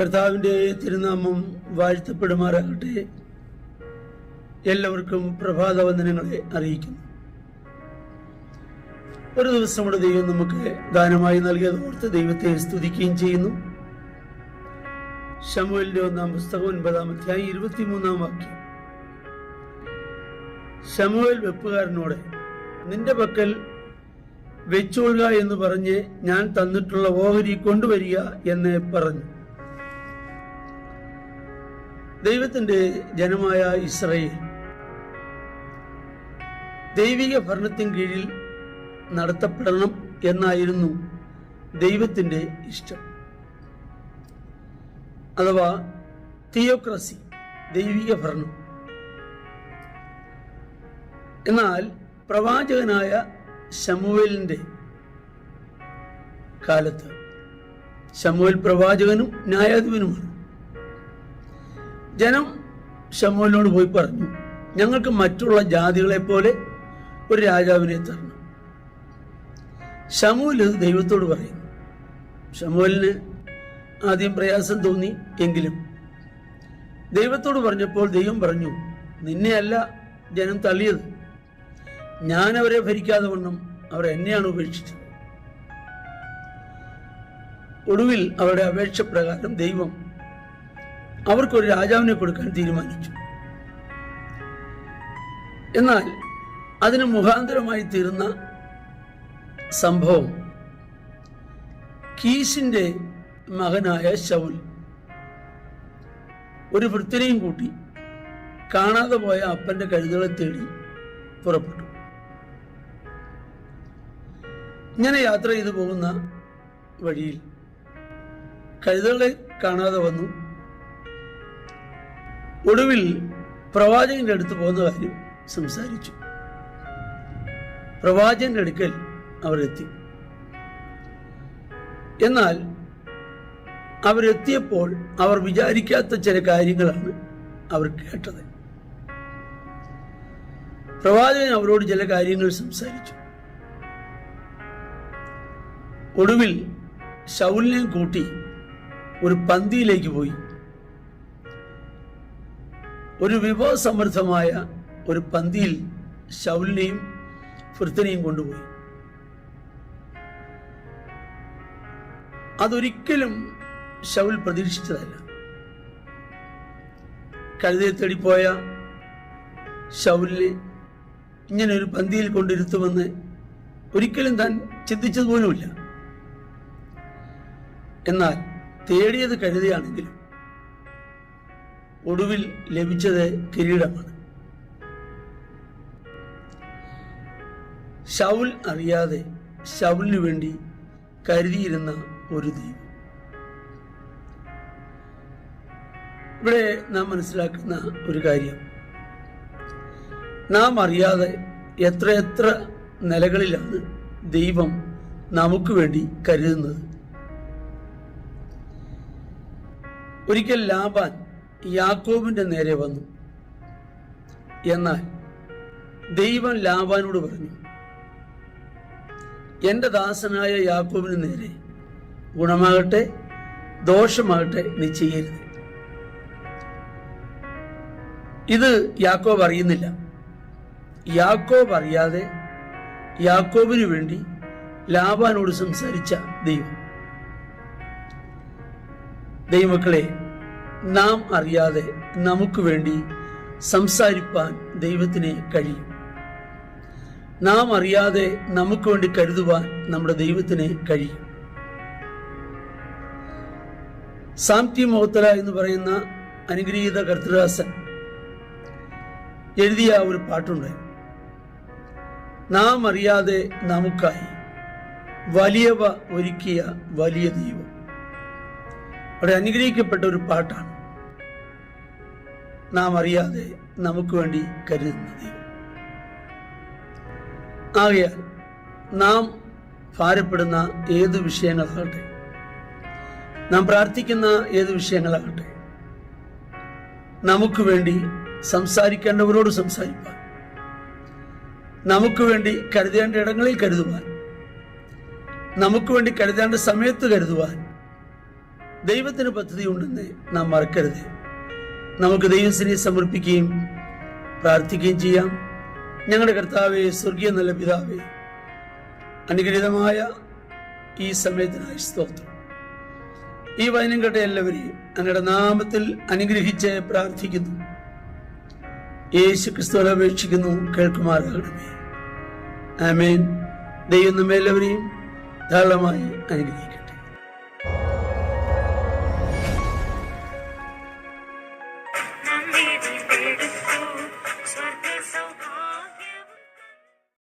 കർത്താവിന്റെ തിരുനാമം വാഴ്ത്തപ്പെടുമാറാകട്ടെ. എല്ലാവർക്കും പ്രഭാതവന്ദനങ്ങളെ അറിയിക്കുന്നു. ഒരു ദിവസം കൂടെ ദൈവം നമുക്ക് ദാനമായി നൽകിയത് ഓർത്ത് ദൈവത്തെ സ്തുതിക്കുകയും ചെയ്യുന്നു. ശമുവലിന്റെ ഒന്നാം പുസ്തകം ഒൻപതാം അധ്യായം ഇരുപത്തിമൂന്നാം വാക്യം. ഷമുവൽ വെപ്പുകാരനോട് നിന്റെ പക്കൽ വെച്ചോളുക എന്ന് പറഞ്ഞ് ഞാൻ തന്നിട്ടുള്ള ഓഹരി കൊണ്ടുവരിക എന്ന് പറഞ്ഞു. ദൈവത്തിന്റെ ജനമായ ഇസ്രയേൽ ദൈവിക ഭരണത്തിൻ കീഴിൽ നടത്തപ്പെടണം എന്നായിരുന്നു ദൈവത്തിന്റെ ഇഷ്ടം. അഥവാ തിയോക്രസി ദൈവിക ഭരണം. എന്നാൽ പ്രവാചകനായ ശമുവേലിന്റെ കാലത്ത് ശമുവേൽ പ്രവാചകനും ന്യായാധിപനുമാണ്. ജനം ശമുവേലിനോട് പോയി പറഞ്ഞു ഞങ്ങൾക്ക് മറ്റുള്ള ജാതികളെ പോലെ ഒരു രാജാവിനെ തരണം. ശമൂൽ ദൈവത്തോട് പറയുന്നു ശമൂലിന് ആദ്യം പ്രയാസം തോന്നി എങ്കിലും. ദൈവത്തോട് പറഞ്ഞപ്പോൾ ദൈവം പറഞ്ഞു നിന്നെയല്ല ജനം തള്ളിയത്. ഞാൻ അവരെ ഭരിക്കാതെ വണ്ണം അവർ എന്നെയാണ് ഉപേക്ഷിച്ചത്. ഒടുവിൽ അവരുടെ അപേക്ഷ പ്രകാരം ദൈവം അവർക്കൊരു രാജാവിനെ കൊടുക്കാൻ തീരുമാനിച്ചു. എന്നാൽ അതിന് മുഖാന്തരമായി തീർന്ന സംഭവം കീശിന്റെ മകനായ ശൗൽ. ഒരു വൃത്തിനെയും കൂട്ടി കാണാതെ പോയ അപ്പന്റെ കഴുതുകളെ തേടി പുറപ്പെട്ടു. ഇങ്ങനെ യാത്ര ചെയ്തു പോകുന്ന വഴിയിൽ കഴുതകളെ കാണാതെ വന്നു ഒടുവിൽ പ്രവാചകന്റെ അടുത്ത് പോകുന്ന കാര്യം സംസാരിച്ചു. പ്രവാചകന്റെ അടുക്കൽ എത്തി. എന്നാൽ അവരെത്തിയപ്പോൾ അവർ വിചാരിക്കാത്ത ചില കാര്യങ്ങളാണ് അവർ കേട്ടത്. പ്രവാചകൻ അവരോട് ചില കാര്യങ്ങൾ സംസാരിച്ചു. ഒടുവിൽ ശൗലിനെ കൂട്ടി ഒരു പന്തിയിലേക്ക് പോയി. ഒരു വിഭവസമൃദ്ധമായ ഒരു പന്തിയിൽ ശൗലിനെയും ഫൃത്തനെയും കൊണ്ടുപോയി. അതൊരിക്കലും ശൗൽ പ്രതീക്ഷിച്ചതല്ല. കഴുതയെ തേടിപ്പോയ ശൗലിനെ ഇങ്ങനെ ഒരു പന്തിയിൽ കൊണ്ടിരുത്തുമെന്ന് ഒരിക്കലും താൻ ചിന്തിച്ചതുപോലുമില്ല. എന്നാൽ തേടിയത് കഴുതയാണെങ്കിലും ഒടുവിൽ ലഭിച്ചത് കിരീടമാണ്. ശൗൽ അറിയാതെ ശൗലിനു വേണ്ടി കരുതിയിരുന്ന ഒരു ദൈവം. ഇവിടെ നാം മനസ്സിലാക്കുന്ന ഒരു കാര്യം. നാം അറിയാതെ എത്രയെത്ര നിലകളിലാണ് ദൈവം നമുക്ക് വേണ്ടി കരുതുന്നത്. ഒരിക്കൽ ലാബാൻ യാക്കോബിന്റെ നേരെ വന്നു. എന്നാൽ ദൈവം ലാബാനോട് പറഞ്ഞു എന്റെ ദാസനായ യാക്കോബിന് നേരെ ഗുണമാകട്ടെ ദോഷമാകട്ടെ നീ ചെയ്യരുത് ഇത് യാക്കോബ് അറിയുന്നില്ല. യാക്കോബ് അറിയാതെ യാക്കോബിന് വേണ്ടി ലാബാനോട് സംസാരിച്ച ദൈവം. ദൈവമക്കളെ നാം അറിയാതെ നമുക്ക് വേണ്ടി സംസാരിപ്പാൻ ദൈവത്തിന് കഴിയും. നാം അറിയാതെ നമുക്ക് വേണ്ടി കരുതുവാൻ നമ്മുടെ ദൈവത്തിന് കഴിയും. സാംതി മോത്തല എന്ന് പറയുന്ന അനുഗ്രഹീത കർത്തദാസൻ എഴുതിയ ഒരു പാട്ടുണ്ട്. നാം അറിയാതെ നമുക്കായി വലിയവ ഒരുക്കിയ വലിയ ദൈവം. അവിടെ അനുഗ്രഹിക്കപ്പെട്ട ഒരു പാട്ടാണ്. നാം അറിയാതെ നമുക്ക് വേണ്ടി കരുതുന്ന ദൈവം. ആകയാൽ നാം ഭാരപ്പെടുന്ന ഏത് വിഷയങ്ങളാകട്ടെ നാം പ്രാർത്ഥിക്കുന്ന ഏത് വിഷയങ്ങളാകട്ടെ നമുക്ക് വേണ്ടി സംസാരിക്കേണ്ടവരോട് സംസാരിപ്പാൻ നമുക്ക് വേണ്ടി കരുതേണ്ട ഇടങ്ങളിൽ കരുതുവാൻ നമുക്ക് വേണ്ടി കരുതേണ്ട സമയത്ത് കരുതുവാൻ ദൈവത്തിന് പദ്ധതി ഉണ്ടെന്ന് നാം മറക്കരുത്. നമുക്ക് ദൈവസിനെ സമർപ്പിക്കുകയും പ്രാർത്ഥിക്കുകയും ചെയ്യാം. ഞങ്ങളുടെ കർത്താവെ സ്വർഗീയ നല്ല പിതാവെ അനുഗ്രഹീതമായ ഈ സമയത്തിനായി സ്തോത്രം. ഈ വചനം കേട്ട എല്ലാവരെയും അങ്ങയുടെ നാമത്തിൽ അനുഗ്രഹിച്ച് പ്രാർത്ഥിക്കുന്നു. യേശു ക്രിസ്തു അപേക്ഷിക്കുന്നു കേൾക്കുമാറാകണമേ. ആമേൻ. ദൈവം നമ്മെല്ലാവരെയും ധാരാളമായി അനുഗ്രഹിക്കും